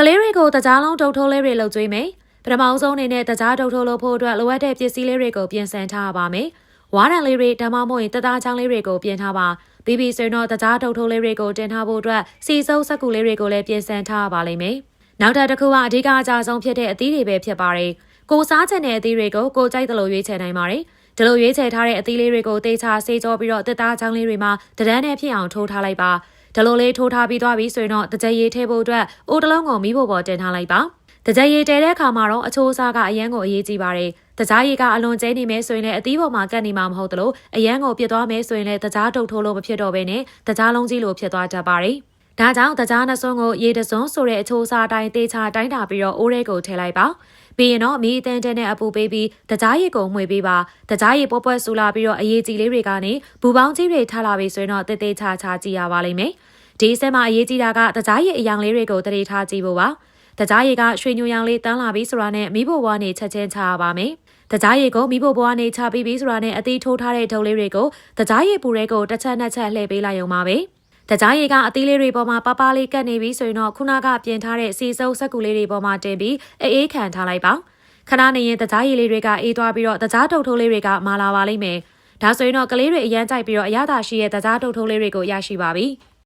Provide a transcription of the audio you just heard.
ကလေးတွေကိုတကြားလုံးဒုတ်ထိုးလေးတွေလှုပ်ကြွေးမယ်ပထမအဆုံးအနေနဲ့တကြားဒုတ်ထိုးလို့ဖို့အတွက်လိုအပ်တဲ့ပစ္စည်းလေးတွေကိုပြင်ဆင်ထားရပါမယ်ဝါးတန်လေးတွေဓမ္မမဟုတ်ရင်တသားချောင်းလေးတွေကိုပြင်ထားပါပြီးပြီဆိုရင်တော့တကြားဒုတ်ထိုးလေးတွေကိုတင်ထားဖို့အတွက်စီစုပ်စက်ကူလေးတွေကိုလည်းပြင်ဆင်ထားရပါလိမ့်မယ်နောက်ထပ်တစ်ခုကအဓိကအကြဆုံးဖြစ်တဲ့အသီးတွေပဲဖြစ်ပါတယ်ကိုစားချင်တဲ့အသီးတွေကိုကိုကြိုက်သလိုရွေးချယ်နိုင်ပါတယ်ဒီလိုရွေးချယ်ထားတဲ့အသီးလေးတွေကိုတေချာဆေးကြောပြီးတော့တစ်သားချောင်းလေးတွေမှာတဒန်းနဲ့ဖြစ်အောင်ထိုးထားလိုက်ပါ ဒီလိုလေးထိုးထားပြီးသွားပြီဆိုရင်တော့တကြက်ရည်ထည့်ဖို့အတွက်အိုးတစ်လုံးကိုမီးဖို့ပေါ်တင်ထားလိုက်ပါတကြက်ရည်တဲတဲ့အခါမှာတော့အချိုးအစားကအရန်ကိုအရေးကြီးပါတယ်တကြားရည်ကအလွန်ကျဲနေမယ်ဆိုရင်လည်းအသီးပေါ်မှာကတ်နေမှာမဟုတ်သလိုအရန်ကိုပြစ်သွားမယ်ဆိုရင်လည်းတကြားတုတ်ထိုးလို့မဖြစ်တော့ဘဲနဲ့တကြားလုံးကြီးလိုဖြစ်သွားတတ်ပါတယ် ဒါကြောင့်တကြားနှစုံကိုရေတစုံဆိုတဲ့အချိုးအစားတိုင်းတေချာတိုင်းတာပြီးတော့အိုးရဲကိုထည့်လိုက်ပါပြီးရင်တော့မီးအတန်းတန်းနဲ့အပူပေးပြီးတကြားရည်ကိုမှွေပေးပါတကြားရည်ပွဲပွဲဆူလာပြီးတော့အရေးကြီးလေးတွေကနေဘူပေါင်းကြီးတွေထားလာပြီဆိုရင်တော့တေးသေးချာချာကြည့်ရပါလိမ့်မယ်ဒီဆက်မှာအရေးကြီးတာကတကြားရည်အယောင်လေးတွေကိုတရေထားကြည့်ဖို့ပါတကြားရည်ကရွှေညိုရောင်လေးတန်းလာပြီဆိုတာနဲ့မိဖို့ဘွားနေချက်ချင်းချရပါမယ်တကြားရည်ကိုမိဖို့ဘွားနေချပြီးပြီဆိုတာနဲ့အသီးထိုးထားတဲ့ဒုံလေးတွေကိုတကြားရည်ပူတဲ့ကိုတစ်ချက်နှစ်ချက်လှည့်ပေးလိုက်ရုံပါပဲ တကြားရည်ကအသီးလေးတွေပေါ်မှာပပလေးကတ်နေပြီဆိုရင်တော့ခုနကပြင်ထားတဲ့စီစုပ်စက်ကူလေးတွေပေါ်မှာတင်ပြီးအေးခံထားလိုက်ပါခဏနေရင်တကြားရည်လေးတွေကအေးသွားပြီးတော့တကြားတုတ်ထိုးလေးတွေကမာလာပါလိမ့်မယ်ဒါဆိုရင်တော့ကလေးတွေအရန်ကြိုက်ပြီးတော့အရသာရှိရဲ့တကြားတုတ်ထိုးလေးတွေကိုရရှိပါပြီ။